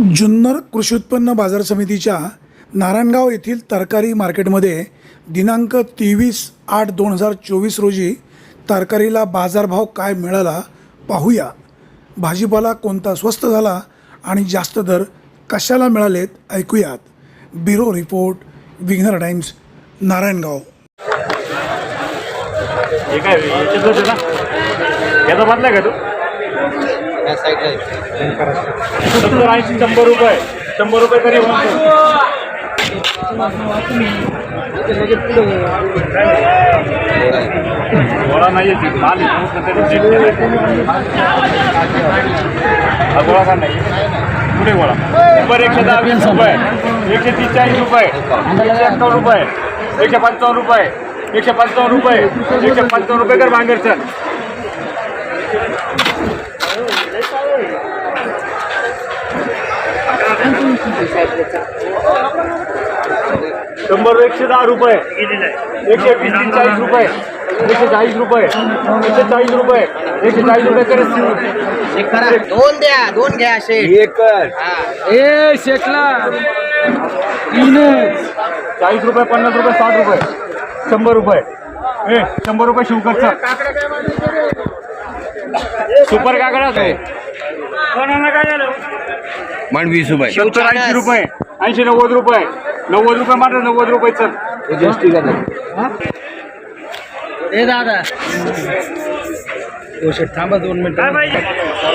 जुन्नर कृषी उत्पन्न बाजार समितीच्या नारायणगाव येथील तरकारी मार्केटमध्ये दिनांक तेवीस आठ दोन हजार चोवीस रोजी तरकारीला बाजारभाव काय मिळाला पाहूया. भाजीपाला कोणता स्वस्त झाला आणि जास्त दर कशाला मिळालेत ऐकूयात. ब्युरो रिपोर्ट विघ्नर टाइम्स नारायणगाव. का तू? त्या साईडला आहे. ऐंशी शंभर रुपये शंभर रुपये तरी गोळा नाही येते माल हा गोळा का नाही? कुठे गोळा? शंभर एकशे दहा वीस रुपये. एकशे तीस चाळीस रुपये. एकशे एक्कावन्न रुपये. एकशे पंचावन्न रुपये. एकशे पंचावन्न रुपये. एकशे पंचावन्न रुपये कर बांगेर शंभर एकशे दहा रुपये. एकशे वीस तीस चाळीस रुपये. एकशे चाळीस रुपये. एकशे चाळीस रुपये एकशे चाळीस रुपये करत दोन द्या. दोन घ्या शेट हा. ए शेटला. चाळीस रुपये पन्नास रुपये साठ रुपये. शंभर रुपये. ए शंभर रुपये शिवकरचा. सुपर काकडा काय झालं? मन वीस रुपये. सत्तर ऐंशी रुपये. ऐंशी नव्वद रुपये. नव्वद रुपये मात्र नव्वद रुपये. चल. ए दादा. थांबा दोन मिनिट.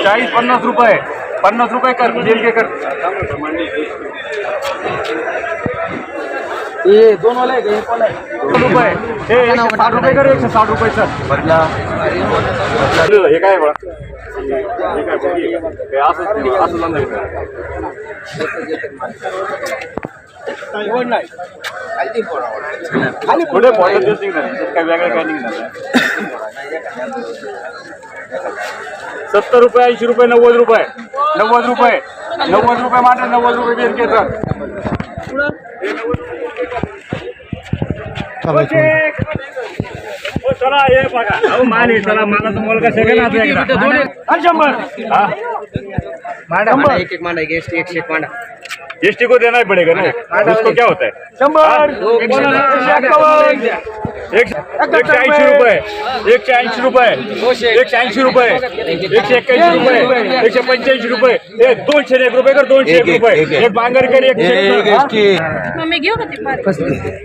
चाळीस पन्नास रुपये. पन्नास रुपये कर देणगे कर. ए दोन वाला आहे. का एक रुपये. हे एकशे साठ रुपये कर एकशे साठ रुपये चल. हे काय बघा हे काय हे असंच असं धंदा. पुढे निघणार काय वेगळं काय निघणार सत्तर रुपये ऐंशी रुपये नव्वद रुपये. नव्वद रुपये नव्वद रुपये मात्र नव्वद रुपये बेर घेतात चला हे बघा. अहो माल आहे चला मला तर मुलगा सगळं आता एकदा. शंभर. हा? मांडा मांडा एक एक मांडा एक एक शेट मांडा. जीएसटी को देना ही पड़ेगा ना. उसको क्या होता है? शंभर. एकशे ऐंशी रुपये. एकशे ऐंशी रुपये. एकशे ऐंशी रुपये. एकशे एक्क्याऐंशी रुपये. एकशे पंच्याऐंशी रुपये. हे दोनशे एक रुपये कर दोनशे एक रुपये. एक बांगर कर एक शेतकर. मम्मी घेऊ का ती पारी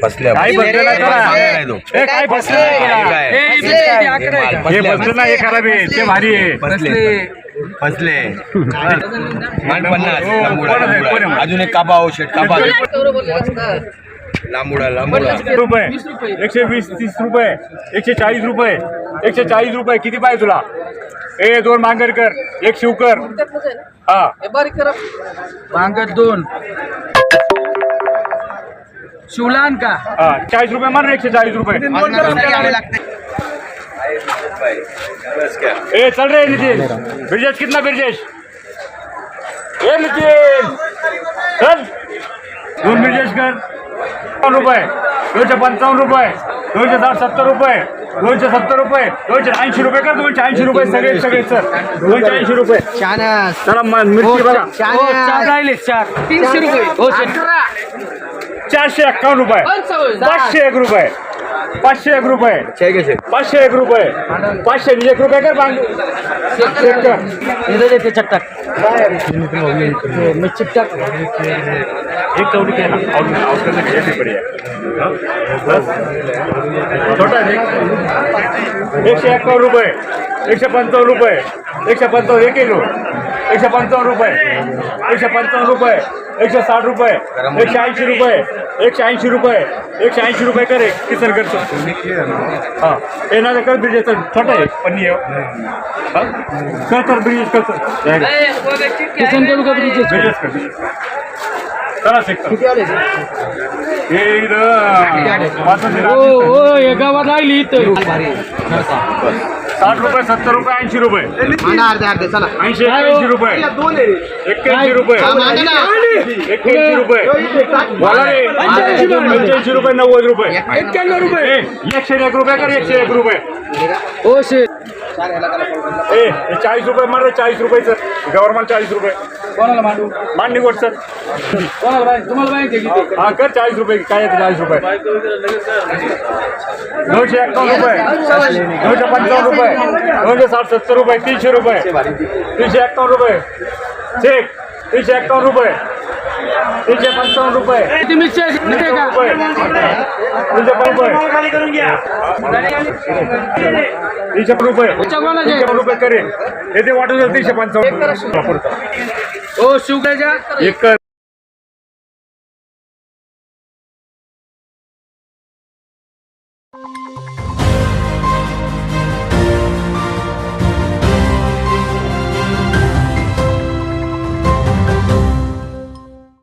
फसल्या. काही बसलं नाही. हे काय बसलं नाही त्याला. हे बसलं नाही खराब आहे. ते भारी आहे. फसले. फसले. मान पन्नास हो? अजून एक कापा शेट कापा लांबुडा लांबुडा. रुपये. एकशे वीस तीस रुपये. एकशे चाळीस रुपये. एकशे चाळीस रुपये. किती पाहिजे तुला? ए दोन मांगर कर. एक शिवकर हा. बांगत दोन. शिवलान का? हा चाळीस रुपये मार ना एकशे चाळीस रुपये. ए चल रे नितीन. ब्रिजेश कितना ब्रिजेश? ए नितीन. चल. दोन ब्रिजेश कर. रुपये दोनशे पंचावन्न रुपये दोनशे साठ सत्तर रुपये दोनशे सत्तर रुपये दोनशे ऐंशी रुपये कर दोनशे ऐंशी रुपये सगळे सगळे सर दोनशे ऐंशी रुपये. चानस. चला मिरची बघा. हो, चार राहिले चार. तीनशे रुपये. हो शेट चारशे एक्कावन्न रुपये. पाचशे एक रुपये. पाचशे एक रुपये. के पाचशे एक रुपये. पाचशे एक रुपये कर बांग इधर येते चट्टाक मी चिपटाक एक चौड़ी के आउट आउट करने के लिए बढ़िया हाँ? बस छोटा है एकशे एक्कावन्न रुपये. एकशे पंचावन्न रुपये. एकशे पंचावन्न एक किलो. एकशे पंचावन्न रुपये. एकशे पंचावन्न रुपये. एकशे साठ रुपये. एकशे ऐंशी रुपये. एकशे ऐंशी रुपये. एकशे ऐंशी रुपये करे. किसन करतो. हां. हे ना कर ब्रिजेश छोटा आहे पन्नी आहे हां? कर कर ब्रिजेश कर सर किसन करू का ब्रिजेश ब्रिजेश कर. गावात राहिली इथं. साठ रुपये सत्तर रुपये ऐंशी रुपये. मांडा अर्धे अर्धे चला. ऐंशी एक्क्याऐंशी रुपये. एक्क्याऐंशी रुपये. हा. एक्क्याऐंशी रुपये. पंच्याऐंशी रुपये. नव्वद रुपये. एक्क्याण्णव रुपये. एकशे एक रुपये कर एकशे एक रुपये. हो शेट ए हे चाळीस रुपये मार रे चाळीस रुपये सर गव्हर्नमेंट चाळीस रुपये. कोणाला मांडू? मान निवड सर. कोणाला तुम्हाला किती हा कर चाळीस रुपये. काय येते चाळीस रुपये? दोनशे एक्कावन्न रुपये. दोनशे पंचावन्न रुपये. दोनशे साठ सत्तर रुपये. तीनशे रुपये. तीनशे एक्कावन्न रुपये. चेक तीनशे एक्कावन्न रुपये. तीनशे पंचावन्न रुपये. तीनशे रुपये. तीनशे रुपये? तीनशे रुपये. करेल येते वाटून तीनशे पंचावन्न. ओ शिवकाच्या एक